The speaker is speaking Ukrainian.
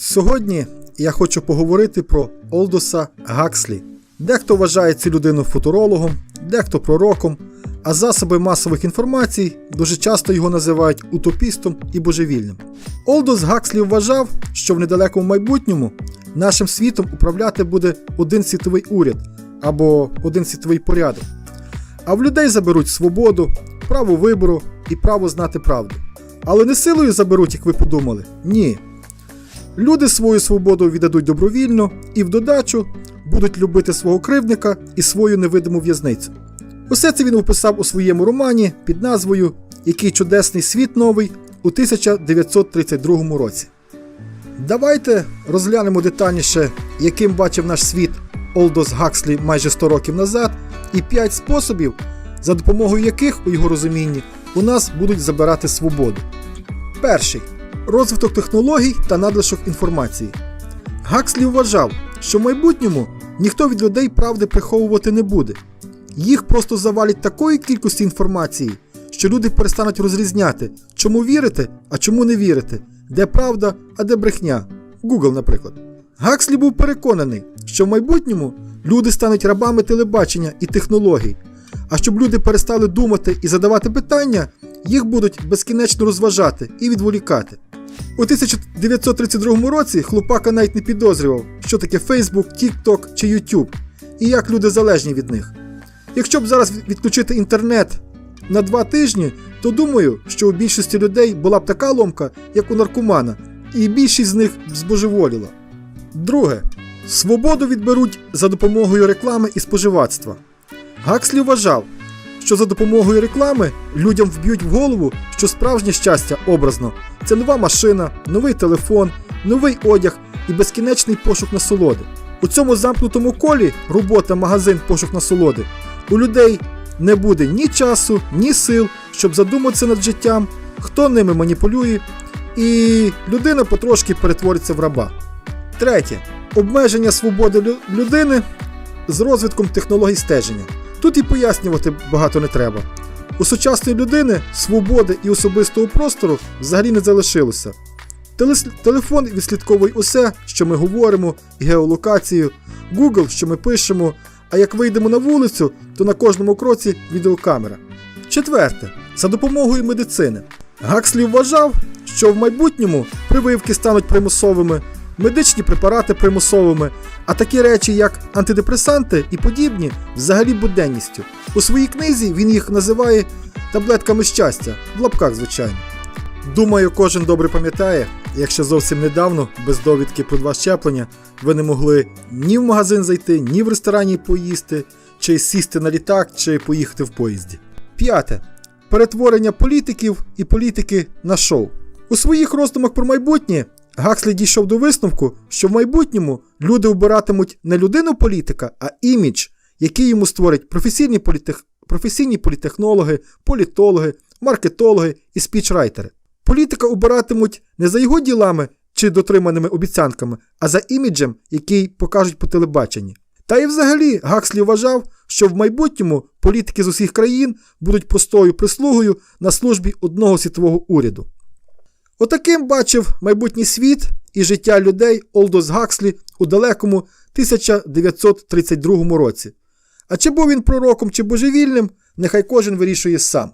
Сьогодні я хочу поговорити про Олдоса Гакслі. Дехто вважає цю людину футурологом, дехто пророком, а засоби масових інформацій дуже часто його називають утопістом і божевільним. Олдос Гакслі вважав, що в недалекому майбутньому нашим світом управляти буде один світовий уряд або один світовий порядок. А в людей заберуть свободу, право вибору і право знати правду. Але не силою заберуть, як ви подумали. Ні. Люди свою свободу віддадуть добровільно і в додачу будуть любити свого кривдника і свою невидиму в'язницю. Усе це він описав у своєму романі під назвою Який чудесний світ новий у 1932 році. Давайте розглянемо детальніше, яким бачив наш світ Олдос Гакслі майже 100 років назад, і 5 способів, за допомогою яких, у його розумінні, у нас будуть забирати свободу. Перший розвиток технологій та надлишок інформації. Гакслі вважав, що в майбутньому ніхто від людей правди приховувати не буде. Їх просто завалять такої кількості інформації, що люди перестануть розрізняти, чому вірити, а чому не вірити, де правда, а де брехня. Google, наприклад. Гакслі був переконаний, що в майбутньому люди стануть рабами телебачення і технологій. А щоб люди перестали думати і задавати питання, їх будуть безкінечно розважати і відволікати. У 1932 році хлопака навіть не підозрював, що таке Facebook, TikTok чи YouTube, і як люди залежні від них. Якщо б зараз відключити інтернет на два тижні, то думаю, що у більшості людей була б така ломка, як у наркомана, і більшість з них б збожеволіла. Друге. Свободу відберуть за допомогою реклами і споживацтва. Гакслі вважав, що за допомогою реклами людям вб'ють в голову, що справжнє щастя образно це нова машина, новий телефон, новий одяг і безкінечний пошук насолоди. У цьому замкнутому колі робота, магазин, пошук насолоди. У людей не буде ні часу, ні сил, щоб задуматися над життям, хто ними маніпулює, і людина потрошки перетвориться в раба. Третє. Обмеження свободи людини з розвитком технологій стеження. Тут і пояснювати багато не треба. У сучасної людини свободи і особистого простору взагалі не залишилося. Телефон відслідковує усе, що ми говоримо, геолокацію, Google, що ми пишемо, а як вийдемо на вулицю, то на кожному кроці відеокамера. Четверте. За допомогою медицини. Гакслі вважав, що в майбутньому прививки стануть примусовими, медичні препарати примусовими, а такі речі, як антидепресанти і подібні, взагалі буденністю. У своїй книзі він їх називає таблетками щастя, в лапках, звичайно. Думаю, кожен добре пам'ятає, якщо зовсім недавно, без довідки про два щеплення, ви не могли ні в магазин зайти, ні в ресторані поїсти, чи сісти на літак, чи поїхати в поїзді. П'яте. Перетворення політиків і політики на шоу. У своїх роздумах про майбутнє Гакслі дійшов до висновку, що в майбутньому люди обиратимуть не людину політика, а імідж, який йому створять професійні, політех... професійні політехнологи, політологи, маркетологи і спічрайтери. Політика обиратимуть не за його ділами чи дотриманими обіцянками, а за іміджем, який покажуть по телебаченні. Та й взагалі Гакслі вважав, що в майбутньому політики з усіх країн будуть простою прислугою на службі одного світового уряду. Отаким бачив майбутній світ і життя людей Олдос Гакслі у далекому 1932 році. А чи був він пророком чи божевільним, нехай кожен вирішує сам.